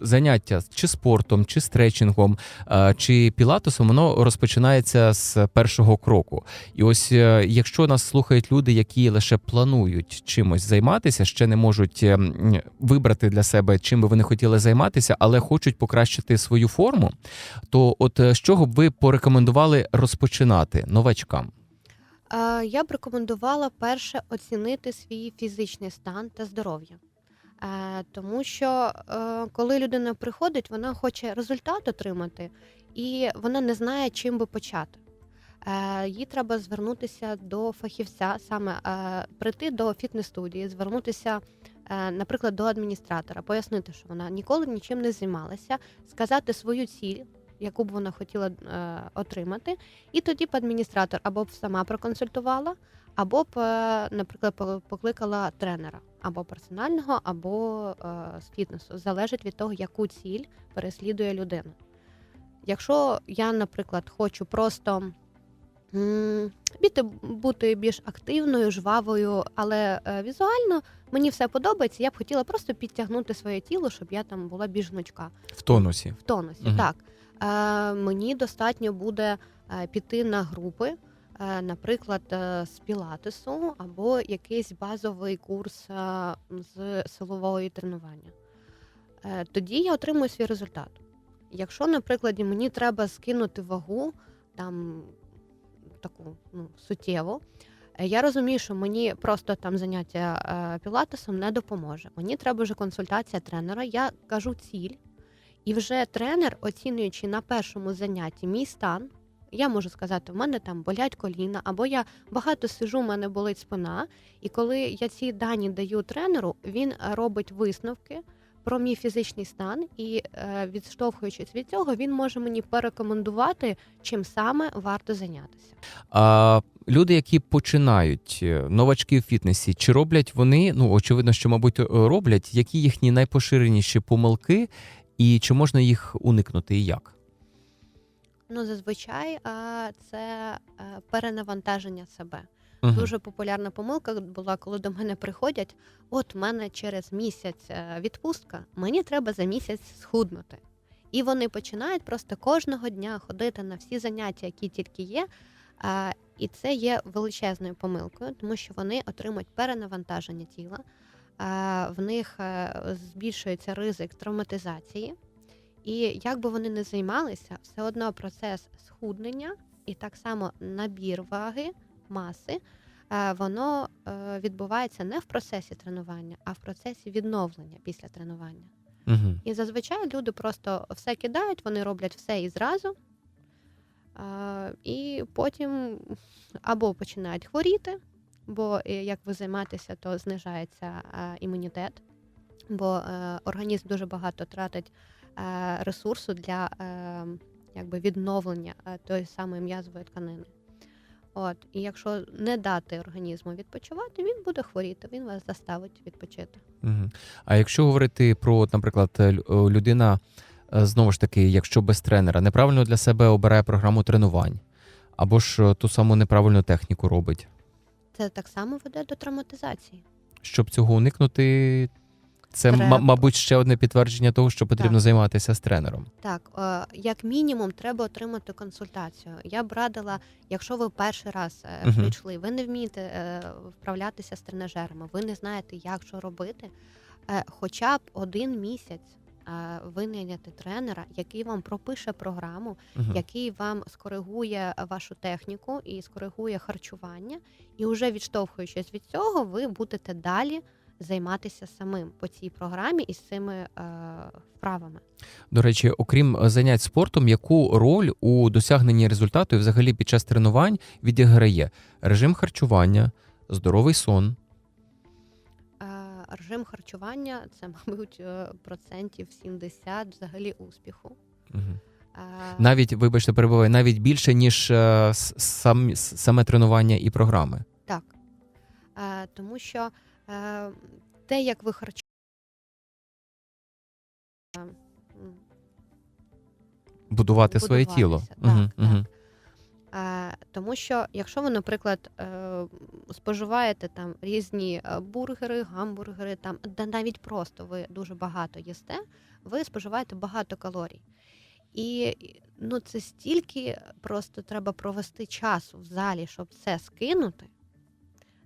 заняття чи спортом, чи стретчингом, е, чи пілатесом, воно розпочинається з першого кроку. І ось е, якщо нас слухають люди, які лише планують чимось займатися, ще не можуть е, вибрати для себе, чим би вони хотіли займатися, але хочуть покращити свою форму, то от е, з чого б ви порекомендували розпочинати новачкам? Я б рекомендувала перше оцінити свій фізичний стан та здоров'я. Е, Тому що е, коли людина приходить, вона хоче результат отримати, і вона не знає, чим би почати. Е, Їй треба звернутися до фахівця, саме прийти до фітнес-студії, звернутися, наприклад, до адміністратора, пояснити, що вона ніколи нічим не займалася, сказати свою ціль, яку б вона хотіла отримати, і тоді б адміністратор або б сама проконсультувала, або б, е, наприклад, покликала тренера або персонального, або е, з фітнесу. Залежить від того, яку ціль переслідує людина. Якщо я, наприклад, хочу просто бути, бути більш активною, жвавою, але е, візуально мені все подобається, я б хотіла просто підтягнути своє тіло, щоб я там була більш гнучка В тонусі. в тонусі. Мгм. Так. Е, мені достатньо буде е, піти на групи, е, наприклад, е, з пілатесу або якийсь базовий курс е, з силового тренування. Тоді я отримую свій результат. Якщо, наприклад, мені треба скинути вагу там таку ну, суттєву, я розумію, що мені просто там заняття пілатесом не допоможе. Мені треба вже консультація тренера. Я кажу ціль, і вже тренер, оцінюючи на першому занятті мій стан, я можу сказати, в мене там болять коліна, або я багато сижу, в мене болить спина. І коли я ці дані даю тренеру, він е, робить висновки про мій фізичний стан, і е, відштовхуючись від цього, він може мені порекомендувати, чим саме варто зайнятися. А люди, які починають е, новачки в фітнесі, чи роблять вони? Ну очевидно, що мабуть роблять, які їхні найпоширеніші помилки, і чи можна їх уникнути, і як? Ну, зазвичай е, це е, перенавантаження себе. Мгм. Дуже популярна помилка була, коли до мене приходять: от в мене через місяць е, відпустка, мені треба за місяць схуднути. І вони починають просто кожного дня ходити на всі заняття, які тільки є. А, і це є величезною помилкою, тому що вони отримують перенавантаження тіла, а, в них е, збільшується ризик травматизації. І як би вони не займалися, все одно процес схуднення і так само набір ваги, маси, е, воно е, відбувається не в процесі тренування, а в процесі відновлення після тренування. Мгм. І зазвичай люди просто все кидають, вони роблять все і зразу. І потім або починають хворіти, бо е, як ви займаєтеся, то знижається імунітет, бо організм дуже багато тратить ресурсу для е, якби відновлення е, тої самої м'язової тканини. От, і якщо не дати організму відпочивати, він буде хворіти, він вас заставить відпочити. Мгм. А якщо говорити про, наприклад, е, людина е, знову ж таки, якщо без тренера, неправильно для себе обирає програму тренувань, або ж е, ту саму неправильну техніку робить. Це так само веде до травматизації. Щоб цього уникнути, це, Треба. мабуть, ще одне підтвердження того, що потрібно Так. займатися з тренером. Так, е, як мінімум, треба отримати консультацію. Я б радила, якщо ви перший раз е, прийшли, ви не вмієте е, вправлятися з тренажерами, ви не знаєте, як що робити. Хоча б один місяць винайняти тренера, який вам пропише програму, Мгм. який вам скоригує вашу техніку і скоригує харчування, і вже відштовхуючись від цього, ви будете далі займатися самим по цій програмі і з цими е, вправами. До речі, окрім е, занять спортом, яку роль у досягненні результату і взагалі під час тренувань відіграє режим харчування, здоровий сон? Е, Режим харчування це, мабуть, е, процентів 70 взагалі успіху. Е, Навіть, вибачте, перебуває, навіть більше, ніж сам, саме тренування і програми. Так. Тому що те, як ви харчуєте, Будувати своє тіло. Так, мгм. так. Е, Тому що, якщо ви, наприклад, е, споживаєте там різні е, бургери, гамбургери, там да навіть просто ви дуже багато їсте, ви споживаєте багато калорій. І ну, це стільки просто треба провести часу в залі, щоб це скинути.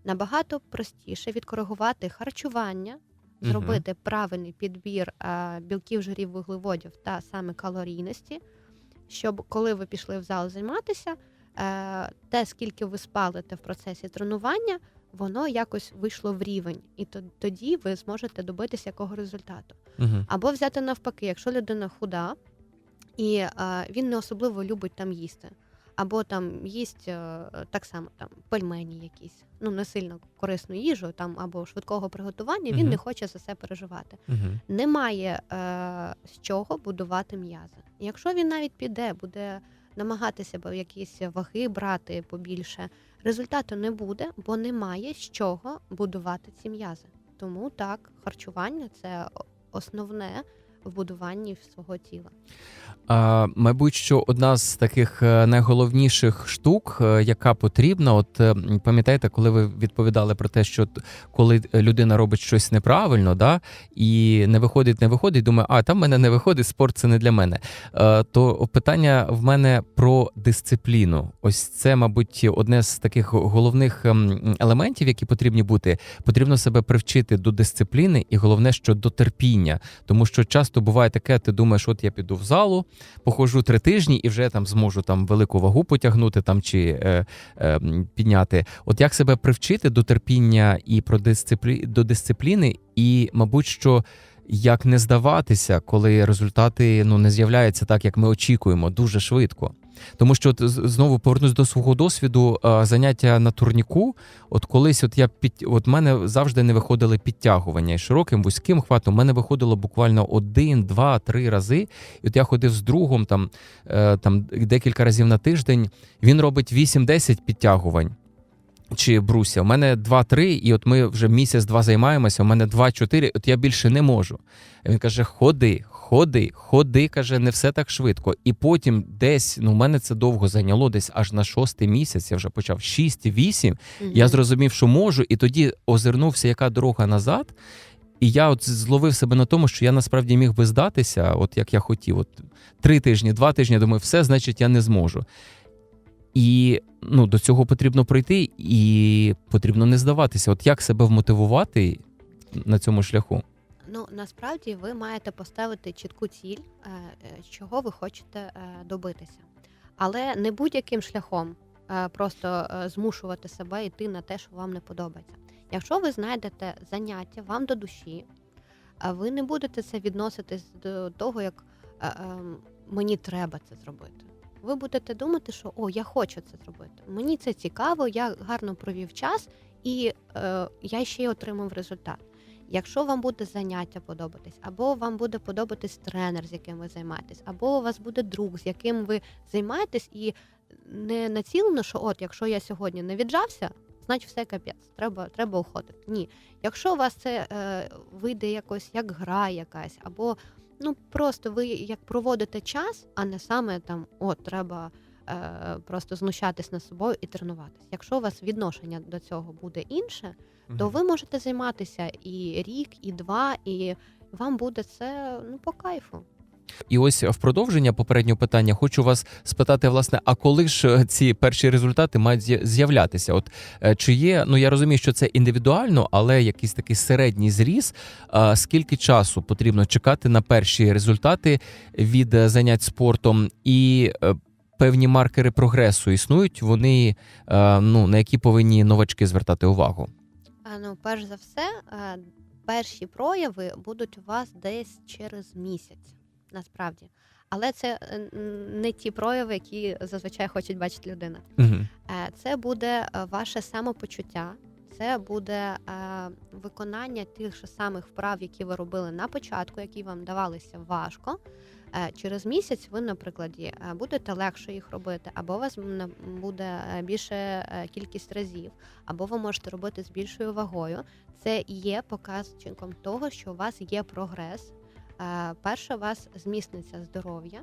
Набагато простіше відкоригувати харчування, зробити правильний підбір е, білків, жирів, вуглеводів та саме калорійності, щоб коли ви пішли в зал займатися, е, те, скільки ви спалите в процесі тренування, воно якось вийшло в рівень, і то- тоді ви зможете добитися якого результату. Мгм. Або взяти навпаки, якщо людина худа і е, він не особливо любить там їсти, або там їсть е, так само там пельмені якісь, ну не сильно корисну їжу, там або швидкого приготування, він Мгм. не хоче за це переживати. Мгм. Немає е, з чого будувати м'язи. Якщо він навіть піде, буде намагатися бо якісь ваги брати побільше, результату не буде, бо немає з чого будувати ці м'язи. Тому так, харчування це основне в будуванні свого тіла. А, мабуть, що одна з таких е, найголовніших штук, е, яка потрібна, от е, пам'ятаєте, коли ви відповідали про те, що коли людина робить щось неправильно, да, і не виходить, не виходить, думає, а там в мене не виходить, спорт це не для мене. То питання в мене про дисципліну. Ось це, мабуть, одне з таких головних ем, елементів, які потрібні бути. Потрібно себе привчити до дисципліни, і головне, що до терпіння. Тому що часто буває таке, ти думаєш, от я піду в залу, походжу три тижні і вже там зможу там велику вагу потягнути там чи е, е, підняти. От як себе привчити до терпіння і про дисциплі... до дисципліни, і, мабуть, що. Як не здаватися, коли результати ну не з'являються так, як ми очікуємо, дуже швидко. Тому що от знову повернусь до свого досвіду заняття на турніку. От колись, от я під от мене завжди не виходили підтягування і широким вузьким хватом. У мене виходило буквально один, два, три рази. І от я ходив з другом там, е, там декілька разів на тиждень. Він робить 8-10 підтягувань. Чи бруся, у мене 2-3, і от ми вже місяць-два займаємося. У мене 2-4, от я більше не можу. Він каже: ходи, ходи, ходи, каже, не все так швидко. І потім десь, ну, у мене це довго зайняло, десь аж на шостий місяць. Я вже почав 6-8. Я зрозумів, що можу, і тоді озирнувся, яка дорога назад. І я от зловив себе на тому, що я насправді міг би здатися, от як я хотів. От три тижні, два тижні, думаю, все, значить, я не зможу. І ну, до цього потрібно пройти, і потрібно не здаватися. От як себе вмотивувати на цьому шляху? Ну насправді ви маєте поставити чітку ціль, е, е, чого ви хочете е, добитися, але не будь-яким шляхом просто змушувати себе йти на те, що вам не подобається. Якщо ви знайдете заняття вам до душі, ви не будете це відноситись до того, як е, е, мені треба це зробити. Ви будете думати, що о, я хочу це зробити. Мені це цікаво, я гарно провів час, і е, я ще й отримав результат. Якщо вам буде заняття подобатись, або вам буде подобатись тренер, з яким ви займаєтесь, або у вас буде друг, з яким ви займаєтесь, і не націлено, що от якщо я сьогодні не віджався, значить все капець, треба, треба уходити. Ні. Якщо у вас це е, вийде якось як гра якась, або ну просто ви як проводите час, а не саме там о, треба е, просто знущатись над собою і тренуватись. Якщо у вас відношення до цього буде інше, то ви можете займатися і рік, і два, і вам буде це ну по кайфу. І ось в продовження попереднього питання хочу вас спитати, власне, а коли ж е, ці перші результати мають з'являтися? От е, чи є, ну я розумію, що це індивідуально, але якийсь такий середній зріз. Скільки часу потрібно чекати на перші результати від е, занять спортом і певні маркери прогресу існують? Вони ну на які повинні новачки звертати увагу? Ну, перш за все, перші прояви будуть у вас десь через місяць, насправді. Але це е, не ті прояви, які зазвичай хочуть бачити людина. Угу. Е, Це буде е, ваше самопочуття, це буде виконання тих же самих вправ, які ви робили на початку, які вам давалися важко. Через місяць ви, наприклад, будете легше їх робити, або у вас буде більше кількість разів, або ви можете робити з більшою вагою. Це є показчиком того, що у вас є прогрес. Е, Перше, у вас зміцниться здоров'я,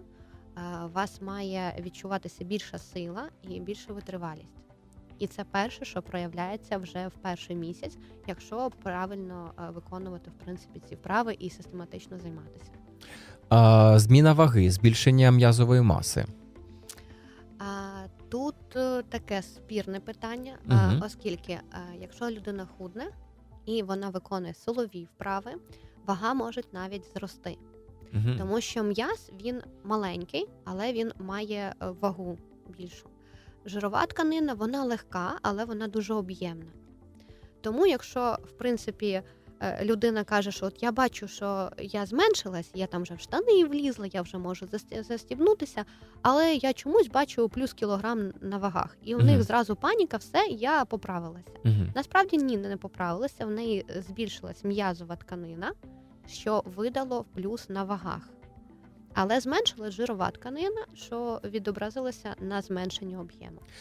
е, у вас має відчуватися більша сила і більша витривалість. І це перше, що проявляється вже в перший місяць, якщо правильно е, виконувати в принципі ці вправи і систематично займатися. А, зміна ваги, збільшення м'язової маси. Тут таке спірне питання, Мгм. оскільки якщо людина худне і вона виконує силові вправи, вага може навіть зрости. Мгм. Тому що м'яз він маленький, але він має е, вагу більшу. Жирова тканина вона легка, але вона дуже об'ємна. Тому, якщо в принципі е, людина каже, що от я бачу, що я зменшилась, я там вже в штани влізла, я вже можу засті- застібнутися, але я чомусь бачу плюс кілограм на вагах, і у Мгм. них зразу паніка, все, я поправилася. Мгм. Насправді ні, не поправилася. В неї збільшилась м'язова тканина, що видало плюс на вагах. Але зменшилась жирова тканина, що відобразилося на зменшенні об'єму.